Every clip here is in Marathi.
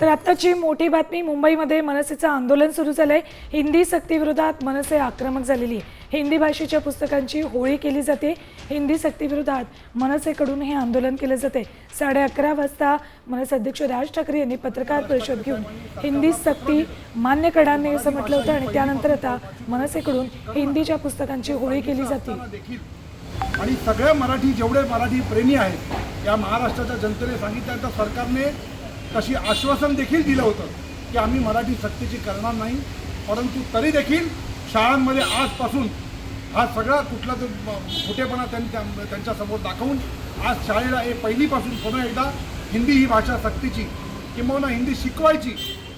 तर आत्ताची मोठी बातमी मुंबईमध्ये मनसेचं आंदोलन सुरू झालंय. हिंदी सक्तीविरोधात मनसे आक्रमक झालेली आहे. हिंदी भाषेच्या पुस्तकांची होळी केली जाते. हिंदी सक्तीविरोधात मनसेकडून हे आंदोलन केलं जाते. साडे अकरा वाजता मनसे अध्यक्ष राज ठाकरे यांनी पत्रकार परिषद घेऊन हिंदी सक्ती मान्य करणार नाही असं म्हटलं होतं आणि त्यानंतर आता मनसेकडून हिंदीच्या पुस्तकांची होळी केली जाते. आणि सगळ्या मराठी जेवढे मराठी प्रेमी आहेत या महाराष्ट्राच्या जनतेने सांगितलं तर सरकारने तशी आश्वासन देखील दिलं होतं की आम्ही मराठी सक्तीची करणार नाही परंतु तरी देखील शाळांमध्ये आजपासून हा सगळा कुठला जो खोटेपणा त्यांनी त्या- त्यांच्यासमोर दाखवून आज शाळेला एक पहिलीपासून पुन्हा एकदा हिंदी ही भाषा सक्तीची किंबहुना हिंदी शिकवायची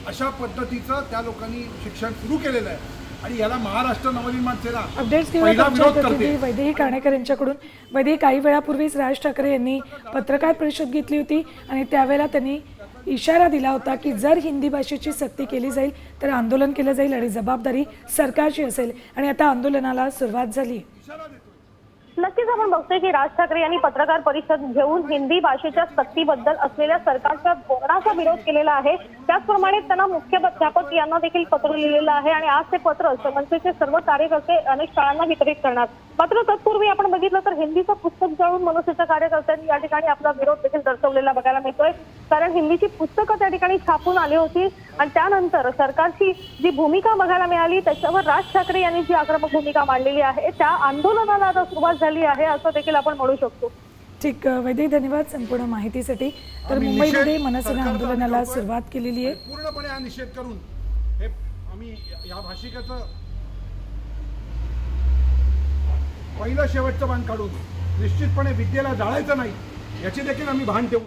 अशा पद्धतीचं त्या लोकांनी शिक्षण सुरू केलेलं आहे. आणि याला महाराष्ट्र नवनिर्माण सेना वैदेही काणेकर यांच्याकडून वैदेही काही वेळापूर्वीच राज ठाकरे यांनी पत्रकार परिषद घेतली होती आणि त्यावेळेला त्यांनी इशारा दिला होता की जर हिंदी भाषेची सक्ती केली जाईल तर आंदोलन केलं जाईल आणि जबाबदारी सरकारची असेल. आणि आता आंदोलनाला सुरुवात झाली. नक्कीच आपण बघतोय की राज ठाकरे यांनी पत्रकार परिषद घेऊन हिंदी भाषेच्या सक्तीबद्दल असलेल्या सरकारच्या धोरणाचा विरोध केलेला आहे? त्याचप्रमाणे त्यांना मुख्याध्यापक यांना देखील पत्र लिहिलेलं आहे आणि आज ते पत्र मनसेचे सर्व कार्यकर्ते अनेक शाळांना वितरित करणार. मात्र तत्पूर्वी आपण बघितलं तर हिंदीचं पुस्तक जाळून मनसेच्या कार्यकर्त्यांनी या ठिकाणी आपला विरोध देखील दर्शवलेला बघायला मिळतोय. कारण हिंदीची पुस्तकं त्या ठिकाणी छापून आली होती. आणि त्यानंतर सरकारची जी भूमिका बघायला मिळाली त्याच्यावर राज ठाकरे यांनी जी आक्रमक भूमिका मांडलेली आहे त्या आंदोलनाला आता सुरुवात झाली आहे असं देखील आपण म्हणू शकतो. ठीक वैदेही धन्यवाद संपूर्ण माहितीसाठी. तर मुंबईमध्ये मनसेनं आंदोलनाला. सुरुवात केलेली आहे. पूर्णपणे हा निषेध करून हे आम्ही या भाषिकाचं पहिलं शेवटचं बाण काढून निश्चितपणे विद्येला जाळायचं नाही याची देखील आम्ही भान ठेवून